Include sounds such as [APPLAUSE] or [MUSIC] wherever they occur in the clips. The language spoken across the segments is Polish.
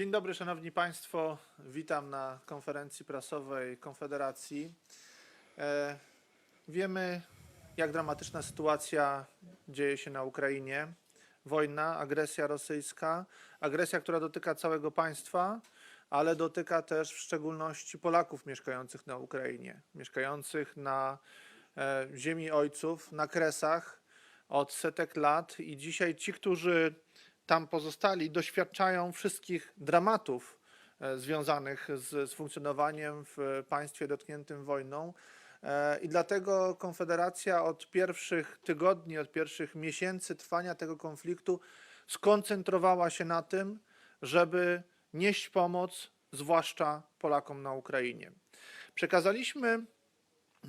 Dzień dobry, Szanowni Państwo. Witam na konferencji prasowej Konfederacji. E, wiemy, jak dramatyczna sytuacja dzieje się na Ukrainie. Wojna, agresja rosyjska, agresja, która dotyka całego państwa, ale dotyka też w szczególności Polaków mieszkających na Ukrainie, mieszkających na e, ziemi ojców, na kresach od setek lat. I dzisiaj ci, którzy tam pozostali, doświadczają wszystkich dramatów e, związanych z, z funkcjonowaniem w państwie dotkniętym wojną. E, I dlatego Konfederacja od pierwszych tygodni, od pierwszych miesięcy trwania tego konfliktu skoncentrowała się na tym, żeby nieść pomoc, zwłaszcza Polakom na Ukrainie. Przekazaliśmy,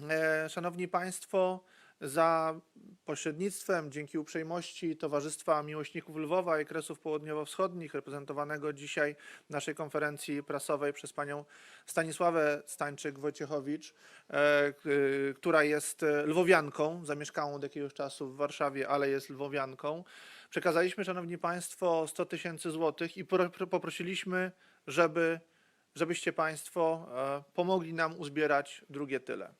e, Szanowni Państwo, za pośrednictwem, dzięki uprzejmości Towarzystwa Miłośników Lwowa i Kresów Południowo-Wschodnich, reprezentowanego dzisiaj w naszej konferencji prasowej przez panią Stanisławę Stańczyk-Wojciechowicz, e, która jest lwowianką, zamieszkałą od jakiegoś czasu w Warszawie, ale jest lwowianką. Przekazaliśmy, Szanowni Państwo, 100 tysięcy złotych i pro- pro- poprosiliśmy, żeby, żebyście Państwo e, pomogli nam uzbierać drugie tyle.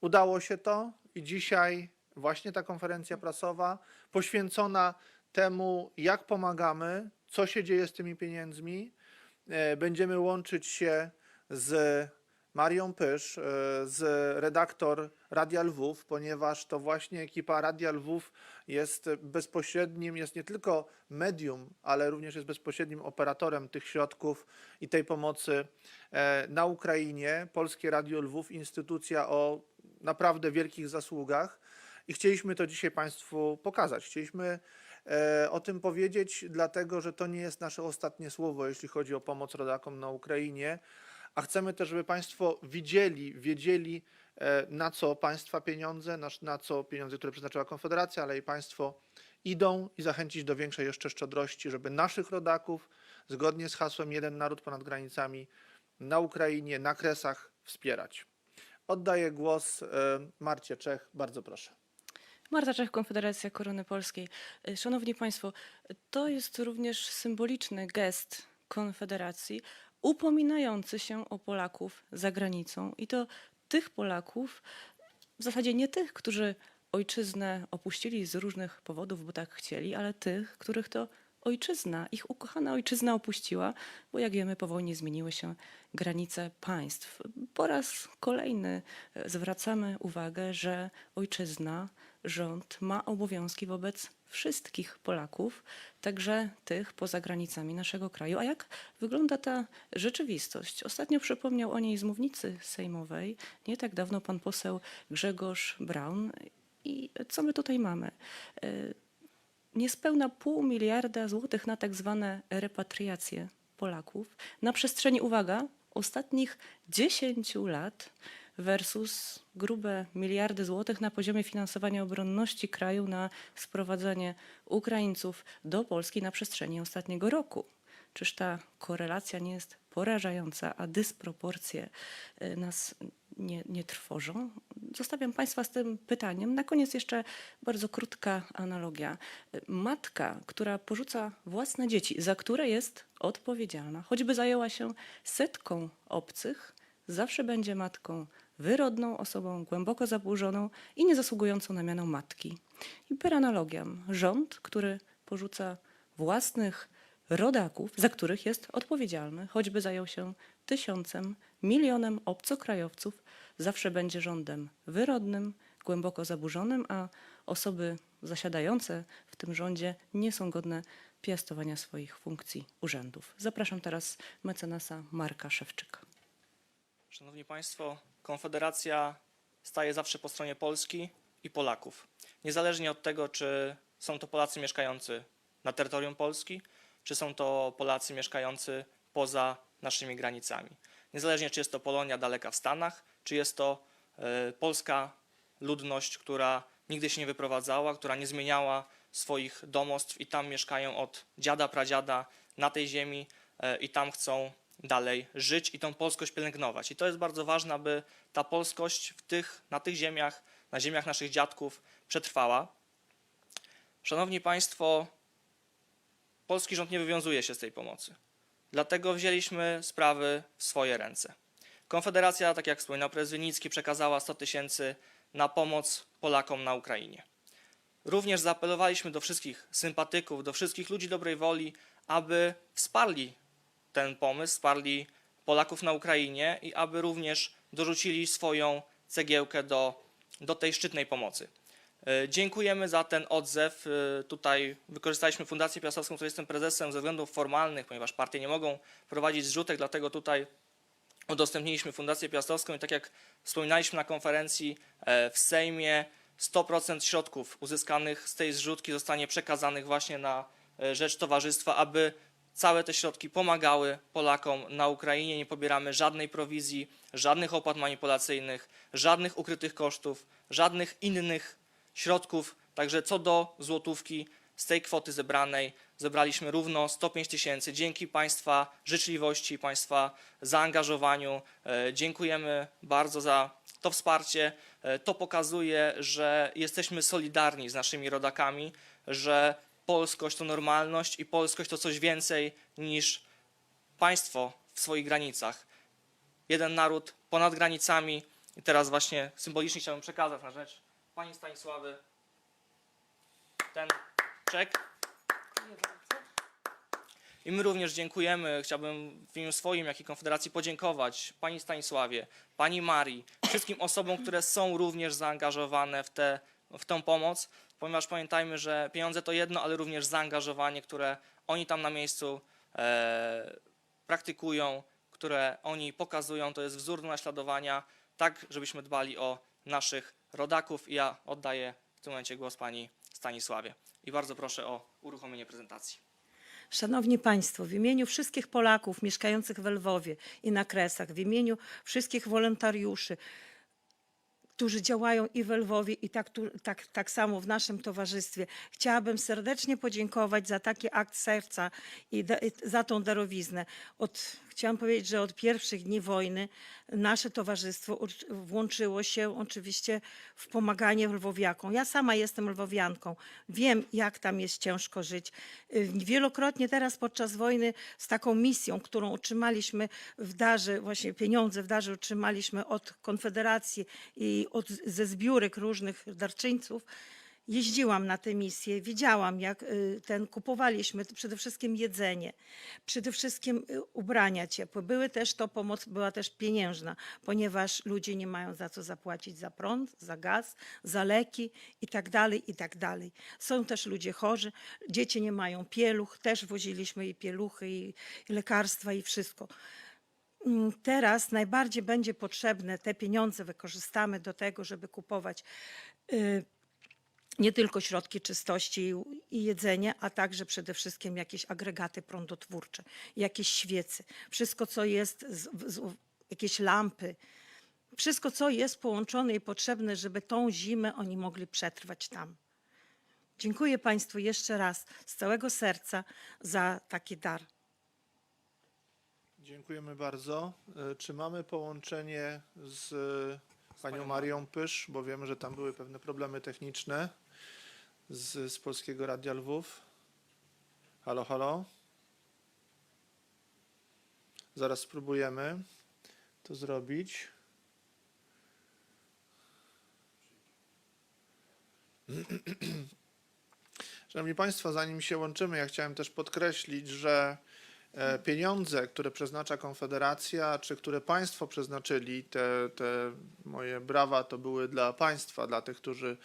Udało się to i dzisiaj właśnie ta konferencja prasowa poświęcona temu, jak pomagamy, co się dzieje z tymi pieniędzmi. E, Będziemy łączyć się z Marią Pysz, e, z redaktor Radia Lwów, ponieważ to właśnie ekipa Radia Lwów jest bezpośrednim, jest nie tylko medium, ale również jest bezpośrednim operatorem tych środków i tej pomocy e, na Ukrainie. Polskie Radio Lwów, instytucja o naprawdę wielkich zasługach i chcieliśmy to dzisiaj Państwu pokazać. Chcieliśmy e, o tym powiedzieć, dlatego że to nie jest nasze ostatnie słowo, jeśli chodzi o pomoc rodakom na Ukrainie, a chcemy też, żeby Państwo widzieli, wiedzieli, e, na co Państwa pieniądze, na, co pieniądze, które przeznaczyła Konfederacja, ale i Państwo idą i zachęcić do większej jeszcze szczodrości, żeby naszych rodaków, zgodnie z hasłem Jeden Naród ponad granicami, na Ukrainie, na Kresach wspierać. Oddaję głos e, Marcie Czech. Bardzo proszę. Marta Czech, Konfederacja Korony Polskiej. E, Szanowni Państwo, to jest również symboliczny gest Konfederacji upominający się o Polaków za granicą i to tych Polaków, w zasadzie nie tych, którzy ojczyznę opuścili z różnych powodów, bo tak chcieli, ale tych, których to ojczyzna, ich ukochana ojczyzna opuściła, bo jak wiemy, po wojnie zmieniły się granice państw. Po raz kolejny e, zwracamy uwagę, że ojczyzna, rząd ma obowiązki wobec wszystkich Polaków, także tych poza granicami naszego kraju. A jak wygląda ta rzeczywistość? Ostatnio przypomniał o niej z mównicy sejmowej nie tak dawno pan poseł Grzegorz Braun. I co my tutaj mamy? E, niespełna pół miliarda złotych na tak zwane repatriacje Polaków na przestrzeni, uwaga, ostatnich 10 lat versus grube miliardy złotych na poziomie finansowania obronności kraju na sprowadzanie Ukraińców do Polski na przestrzeni ostatniego roku. Czyż ta korelacja nie jest porażająca, a dysproporcje y, nas nie, nie trwożą? Zostawiam Państwa z tym pytaniem. Na koniec jeszcze bardzo krótka analogia. Matka, która porzuca własne dzieci, za które jest odpowiedzialna, choćby zajęła się setką obcych, zawsze będzie matką wyrodną, osobą głęboko zaburzoną i niezasługującą na miano matki. I per analogiam, rząd, który porzuca własnych rodaków, za których jest odpowiedzialny, choćby zajął się tysiącem, milionem obcokrajowców, zawsze będzie rządem wyrodnym, głęboko zaburzonym, a osoby zasiadające w tym rządzie nie są godne piastowania swoich funkcji urzędów. Zapraszam teraz mecenasa Marka Szewczyka. Szanowni Państwo, Konfederacja staje zawsze po stronie Polski i Polaków. Niezależnie od tego, czy są to Polacy mieszkający na terytorium Polski, czy są to Polacy mieszkający poza naszymi granicami. Niezależnie, czy jest to Polonia daleka w Stanach, czy jest to e, polska ludność, która nigdy się nie wyprowadzała, która nie zmieniała swoich domostw i tam mieszkają od dziada, pradziada na tej ziemi e, i tam chcą dalej żyć i tą polskość pielęgnować. I to jest bardzo ważne, aby ta polskość w tych, na tych ziemiach, na ziemiach naszych dziadków przetrwała. Szanowni Państwo, polski rząd nie wywiązuje się z tej pomocy. Dlatego wzięliśmy sprawy w swoje ręce. Konfederacja, tak jak wspominał prezes Winnicki, przekazała 100 tysięcy na pomoc Polakom na Ukrainie. Również zaapelowaliśmy do wszystkich sympatyków, do wszystkich ludzi dobrej woli, aby wsparli ten pomysł, wsparli Polaków na Ukrainie i aby również dorzucili swoją cegiełkę do, do tej szczytnej pomocy. E, Dziękujemy za ten odzew. E, Tutaj wykorzystaliśmy Fundację Piastowską, której jestem prezesem ze względów formalnych, ponieważ partie nie mogą prowadzić zrzutek, dlatego tutaj udostępniliśmy Fundację Piastowską i tak jak wspominaliśmy na konferencji e, w Sejmie, 100% środków uzyskanych z tej zrzutki zostanie przekazanych właśnie na rzecz towarzystwa, aby całe te środki pomagały Polakom na Ukrainie. Nie pobieramy żadnej prowizji, żadnych opłat manipulacyjnych, żadnych ukrytych kosztów, żadnych innych środków. Także co do złotówki z tej kwoty zebranej zebraliśmy równo 105 tysięcy. Dzięki Państwa życzliwości, Państwa zaangażowaniu. E, Dziękujemy bardzo za to wsparcie. E, To pokazuje, że jesteśmy solidarni z naszymi rodakami, że polskość to normalność i polskość to coś więcej niż państwo w swoich granicach. Jeden naród ponad granicami. I teraz właśnie symbolicznie chciałbym przekazać na rzecz Pani Stanisławy ten czek. I my również dziękujemy. Chciałbym w imieniu swoim, jak i Konfederacji podziękować Pani Stanisławie, Pani Marii, wszystkim osobom, które są również zaangażowane w, te, w tę pomoc, ponieważ pamiętajmy, że pieniądze to jedno, ale również zaangażowanie, które oni tam na miejscu e, praktykują, które oni pokazują, to jest wzór do naśladowania, tak żebyśmy dbali o naszych rodaków. I ja oddaję w tym momencie głos Pani Stanisławie. I bardzo proszę o uruchomienie prezentacji. Szanowni Państwo, w imieniu wszystkich Polaków mieszkających w Lwowie i na Kresach, w imieniu wszystkich wolontariuszy, którzy działają i w Lwowie, i tak, tak, tak samo w naszym towarzystwie, chciałabym serdecznie podziękować za taki akt serca i da, i za tą darowiznę. Od, chciałam powiedzieć, że od pierwszych dni wojny nasze towarzystwo włączyło się oczywiście w pomaganie lwowiakom. Ja sama jestem lwowianką. Wiem, jak tam jest ciężko żyć. Y, Wielokrotnie teraz podczas wojny z taką misją, którą otrzymaliśmy w darze, właśnie pieniądze w darze otrzymaliśmy od Konfederacji i od, ze zbiórek różnych darczyńców, Jeździłam na te misje, widziałam, jak y, ten kupowaliśmy przede wszystkim jedzenie, przede wszystkim y, ubrania ciepłe. Były też to pomoc, była też pieniężna, ponieważ ludzie nie mają za co zapłacić za prąd, za gaz, za leki i tak dalej, i tak dalej. Są też ludzie chorzy, dzieci nie mają pieluch, też woziliśmy i pieluchy, i, lekarstwa, i wszystko. Mm, Teraz najbardziej będzie potrzebne, te pieniądze wykorzystamy do tego, żeby kupować y, nie tylko środki czystości i- jedzenie, a także przede wszystkim jakieś agregaty prądotwórcze, jakieś świece, wszystko co jest, z, z, jakieś lampy, wszystko co jest połączone i potrzebne, żeby tą zimę oni mogli przetrwać tam. Dziękuję Państwu jeszcze raz z całego serca za taki dar. Dziękujemy bardzo. E, Czy mamy połączenie z e, panią panią Marią Pysz, bo wiemy, że tam były pewne problemy techniczne z, z Polskiego Radia Lwów. Halo, halo. Zaraz spróbujemy to zrobić. [CLEARS THROAT] Szanowni Państwo, zanim się łączymy, ja chciałem też podkreślić, że e, pieniądze, które przeznacza Konfederacja, czy które Państwo przeznaczyli, te, te moje brawa to były dla Państwa, dla tych, którzy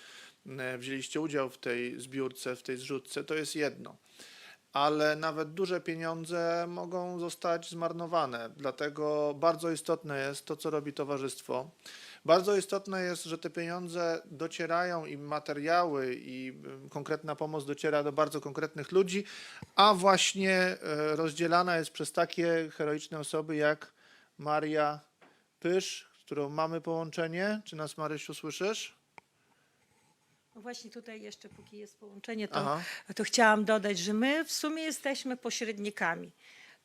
wzięliście udział w tej zbiórce, w tej zrzutce, to jest jedno. Ale nawet duże pieniądze mogą zostać zmarnowane. Dlatego bardzo istotne jest to, co robi towarzystwo. Bardzo istotne jest, że te pieniądze docierają i materiały i y, konkretna pomoc dociera do bardzo konkretnych ludzi, a właśnie e, rozdzielana jest przez takie heroiczne osoby jak Maria Pysz, z którą mamy połączenie. Czy nas Marysiu słyszysz? No właśnie tutaj jeszcze, póki jest połączenie, to, Aha. to chciałam dodać, że my w sumie jesteśmy pośrednikami.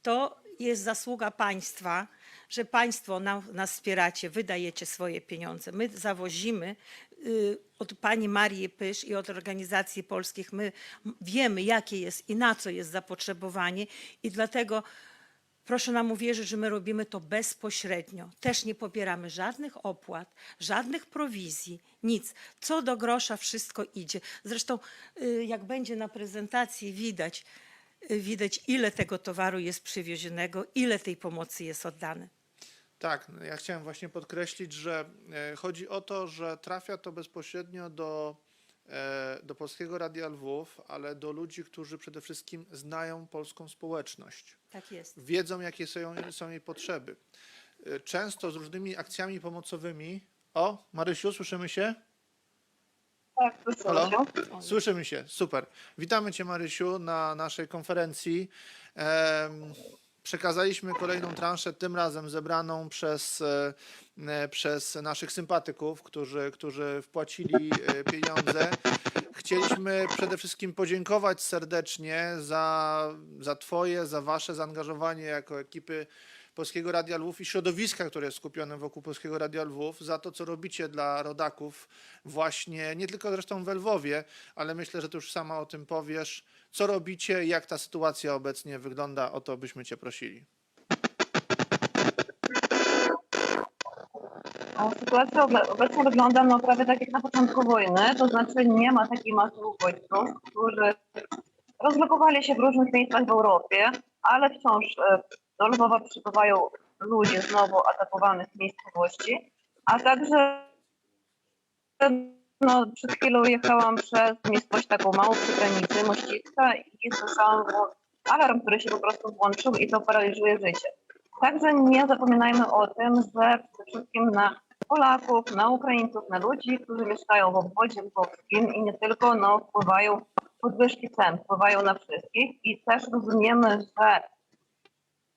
To jest zasługa państwa, że państwo nam, nas wspieracie, wydajecie swoje pieniądze. My zawozimy y, od pani Marii Pysz i od organizacji polskich, my wiemy, jakie jest i na co jest zapotrzebowanie i dlatego Proszę nam uwierzyć, że my robimy to bezpośrednio. Też nie pobieramy żadnych opłat, żadnych prowizji, nic. Co do grosza wszystko idzie. Zresztą y, jak będzie na prezentacji widać, y, widać ile tego towaru jest przywiezionego, ile tej pomocy jest oddane. Tak, no ja chciałem właśnie podkreślić, że e, chodzi o to, że trafia to bezpośrednio do, do Polskiego Radia Lwów, ale do ludzi, którzy przede wszystkim znają polską społeczność. Tak jest. wiedzą, jakie są, są jej potrzeby. Y, Często z różnymi akcjami pomocowymi. O, Marysiu, słyszymy się? Tak, słyszę Halo? Słyszymy się, super. Witamy Cię, Marysiu, na naszej konferencji. Przekazaliśmy kolejną transzę, tym razem zebraną przez, e, e, przez naszych sympatyków, którzy, którzy wpłacili e, pieniądze. Chcieliśmy przede wszystkim podziękować serdecznie za, za Twoje, za Wasze zaangażowanie jako ekipy Polskiego Radia Lwów i środowiska, które jest skupione wokół Polskiego Radia Lwów, za to, co robicie dla rodaków właśnie, nie tylko zresztą w Lwowie, ale myślę, że ty już sama o tym powiesz. Co robicie, jak ta sytuacja obecnie wygląda, o to byśmy cię prosili. Sytuacja obe- obecnie wygląda no, prawie tak jak na początku wojny, to znaczy nie ma takiej masy uchodźców, którzy rozlokowali się w różnych miejscach w Europie, ale wciąż e, do Lwowa przybywają ludzie z nowo atakowanych miejscowości, a także no, przed chwilą jechałam przez miejscowość taką małą przy granicy, Mościcka i słyszałam alarm, który się po prostu włączył i to paraliżuje życie. Także nie zapominajmy o tym, że przede wszystkim na Polaków, na Ukraińców, na ludzi, którzy mieszkają w obwodzie lwowskim i nie tylko, no, wpływają podwyżki cen, wpływają na wszystkich i też rozumiemy, że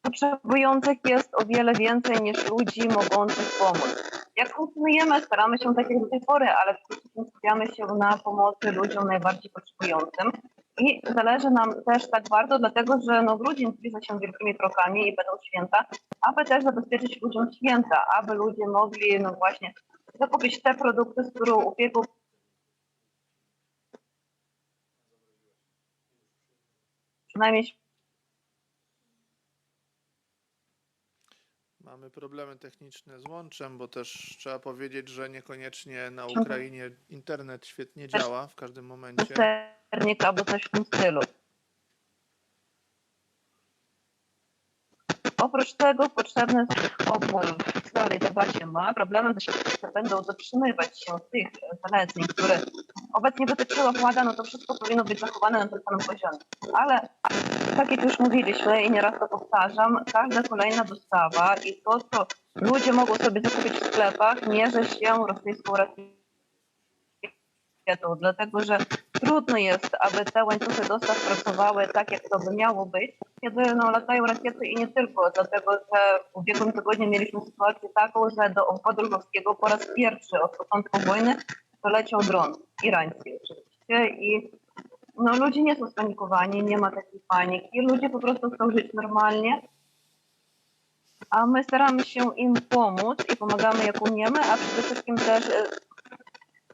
potrzebujących jest o wiele więcej niż ludzi mogących pomóc. Jak funkcjonujemy, staramy się tak jak do tej pory, ale skupiamy się na pomocy ludziom najbardziej potrzebującym. I zależy nam też tak bardzo, dlatego że no, grudzień zbliża się wielkimi krokami i będą święta, aby też zabezpieczyć ludziom święta, aby ludzie mogli no właśnie zakupić te produkty, z których upiekł przynajmniej Mamy problemy techniczne z łączem, bo też trzeba powiedzieć, że niekoniecznie na Ukrainie internet świetnie działa w każdym momencie. sernik albo coś w tym stylu. Oprócz tego potrzebny jest opór w całej debacie ma. Problemem że będą dotrzymywać się tych zaleceń, które obecnie dotyczyło władza, no to wszystko powinno być zachowane na tym samym poziomie. Ale tak jak już mówiliśmy i nieraz to powtarzam, każda kolejna dostawa i to, co ludzie mogą sobie zakupić w sklepach, mierzy się rosyjską rakietą dlatego że trudno jest, aby te łańcuchy dostaw pracowały tak, jak to by miało być, kiedy no, latają rakiety i nie tylko, dlatego że w ubiegłym tygodniu mieliśmy sytuację taką, że do obwodu lwowskiego po raz pierwszy od początku wojny doleciał dron, irański oczywiście i no, ludzie nie są spanikowani, nie ma takiej paniki, ludzie po prostu chcą żyć normalnie, a my staramy się im pomóc i pomagamy jak umiemy, a przede wszystkim też e,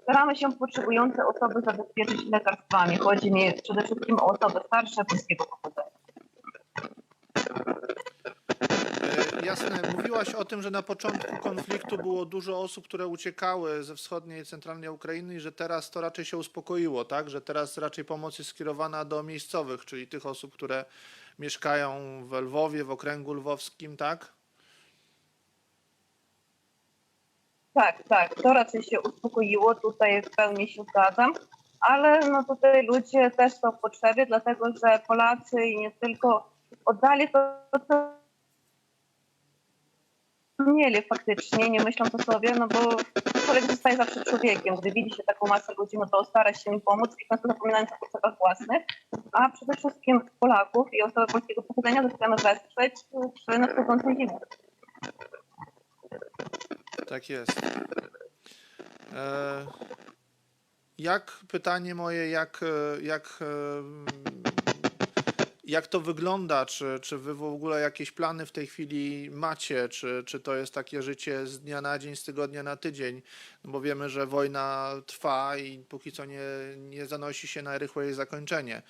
staramy się potrzebujące osoby zabezpieczyć lekarstwami. Chodzi mi przede wszystkim o osoby starsze polskiego pochodzenia. Jasne, mówiłaś o tym, że na początku konfliktu było dużo osób, które uciekały ze wschodniej i centralnej Ukrainy i że teraz to raczej się uspokoiło, tak? Że teraz raczej pomoc jest skierowana do miejscowych, czyli tych osób, które mieszkają w Lwowie, w okręgu lwowskim, tak? Tak, tak, to raczej się uspokoiło, tutaj w pełni się zgadzam, ale no tutaj ludzie też są w potrzebie, dlatego że Polacy i nie tylko oddali to, co mieli faktycznie, nie myślą to sobie, no bo człowiek zostaje zawsze człowiekiem. Gdy widzi się taką masę ludzi, no to stara się im pomóc i często zapominając o potrzebach własnych, a przede wszystkim Polaków i osoby polskiego pochodzenia chcemy wesprzeć przy nadchodzącej zimie. Tak jest. E, jak pytanie moje, jak, e, jak, e, Jak to wygląda? Czy, czy wy w ogóle jakieś plany w tej chwili macie? Czy, czy to jest takie życie z dnia na dzień, z tygodnia na tydzień? No bo wiemy, że wojna trwa i póki co nie, nie zanosi się na rychłe jej zakończenie.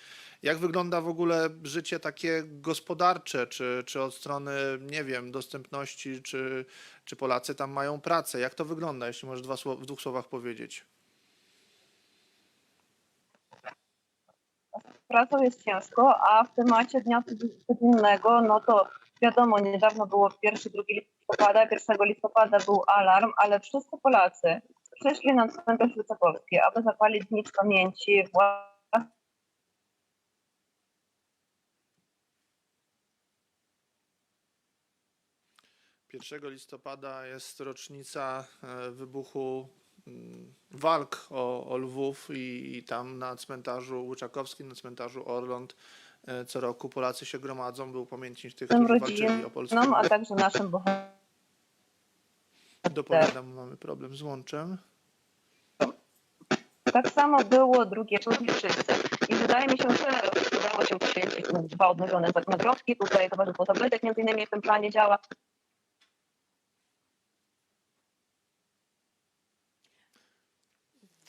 Jak wygląda w ogóle życie takie gospodarcze? Czy, czy od strony, nie wiem, dostępności, czy, czy Polacy tam mają pracę? Jak to wygląda, jeśli możesz dwa, w dwóch słowach powiedzieć? Pracą jest ciężko, a w temacie dnia codziennego, no to wiadomo, niedawno było 1-2 listopada, 1 listopada był alarm, ale wszyscy Polacy przyszli na cmentarz Wysokowski, aby zapalić znicz pamięci 1 listopada jest rocznica e, wybuchu walk o, o Lwów i, i tam na cmentarzu Łyczakowskim, na cmentarzu Orląt e, co roku Polacy się gromadzą, by upamiętnić tych, którzy walczyli o Polskę. rodzinom, a także naszym bohaterom. Dopowiadam, mamy problem z łączem. Tak samo było drugie wszyscy. I wydaje mi się, że udało się poświęcić dwa odnowione nagrobki. Tutaj Towarzystwo Tabletek między innymi w tym planie działa.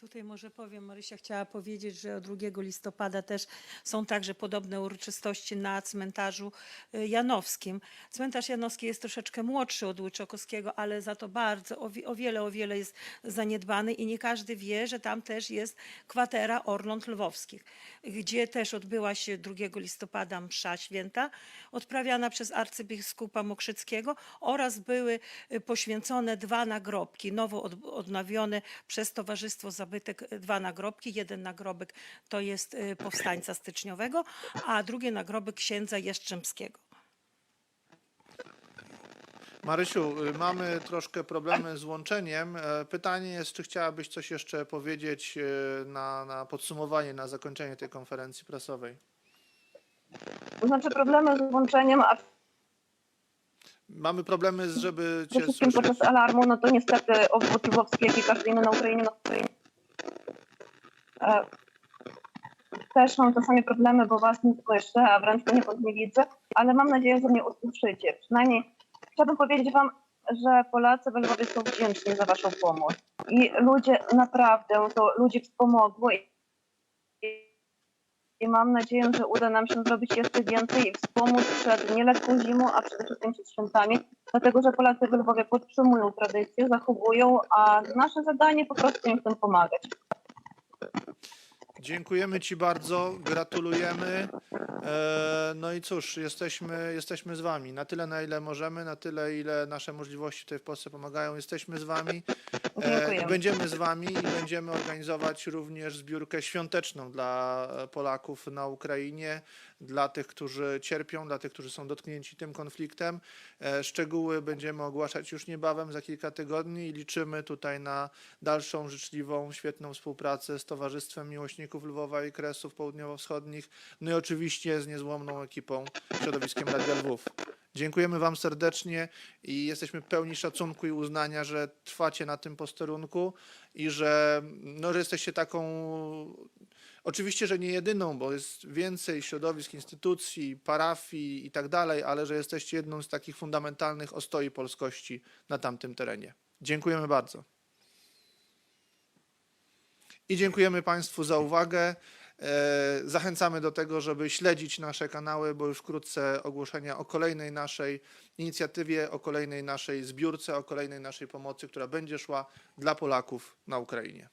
Tutaj może powiem, Marysia chciała powiedzieć, że od 2 listopada też są także podobne uroczystości na cmentarzu y, janowskim. Cmentarz janowski jest troszeczkę młodszy od Łyczokowskiego, ale za to bardzo, o, wi- o wiele, o wiele jest zaniedbany i nie każdy wie, że tam też jest kwatera Orląt Lwowskich, gdzie też odbyła się 2 listopada msza święta, odprawiana przez arcybiskupa Mokrzyckiego oraz były y, poświęcone dwa nagrobki, nowo od, odnowione przez Towarzystwo Zabytek y, dwa nagrobki. Jeden nagrobek to jest y, powstańca styczniowego, a drugi nagrobek księdza Jastrzębskiego. Marysiu, y, mamy troszkę problemy z łączeniem. E, Pytanie jest, czy chciałabyś coś jeszcze powiedzieć e, na, na podsumowanie, na zakończenie tej konferencji prasowej? To znaczy problemy z łączeniem, a Mamy problemy, z- żeby cię wszystkim słyszeć. podczas alarmu, no to niestety obwód lwowski, jak i każdy inny na Ukrainie, no to e, też mam czasami problemy, bo was nie słyszę, a wręcz poniekąd nie widzę, ale mam nadzieję, że mnie usłyszycie. Przynajmniej chciałabym powiedzieć wam, że Polacy we Lwowie są wdzięczni za waszą pomoc. I ludzie naprawdę, to ludzi wspomogło i, i mam nadzieję, że uda nam się zrobić jeszcze więcej i wspomóc przed nielekką zimą, a przede wszystkim przed świętami, dlatego że Polacy w Lwowie podtrzymują tradycje, zachowują, a nasze zadanie po prostu im w tym pomagać. Dziękujemy Ci bardzo, gratulujemy. E, No i cóż, jesteśmy, jesteśmy z Wami. Na tyle, na ile możemy, na tyle, ile nasze możliwości tutaj w Polsce pomagają, jesteśmy z Wami. E, Dziękujemy. i Będziemy z Wami i będziemy organizować również zbiórkę świąteczną dla Polaków na Ukrainie, dla tych, którzy cierpią, dla tych, którzy są dotknięci tym konfliktem. E, Szczegóły będziemy ogłaszać już niebawem, za kilka tygodni i liczymy tutaj na dalszą życzliwą, świetną współpracę z Towarzystwem Miłośników Lwowa i Kresów Południowo-Wschodnich, no i oczywiście z niezłomną ekipą środowiskiem Radia Lwów. Dziękujemy Wam serdecznie i jesteśmy pełni szacunku i uznania, że trwacie na tym posterunku i że, no, że jesteście taką. Oczywiście, że nie jedyną, bo jest więcej środowisk, instytucji, parafii i tak dalej, ale że jesteście jedną z takich fundamentalnych ostoi polskości na tamtym terenie. Dziękujemy bardzo. I dziękujemy Państwu za uwagę. E, Zachęcamy do tego, żeby śledzić nasze kanały, bo już wkrótce ogłoszenia o kolejnej naszej inicjatywie, o kolejnej naszej zbiórce, o kolejnej naszej pomocy, która będzie szła dla Polaków na Ukrainie.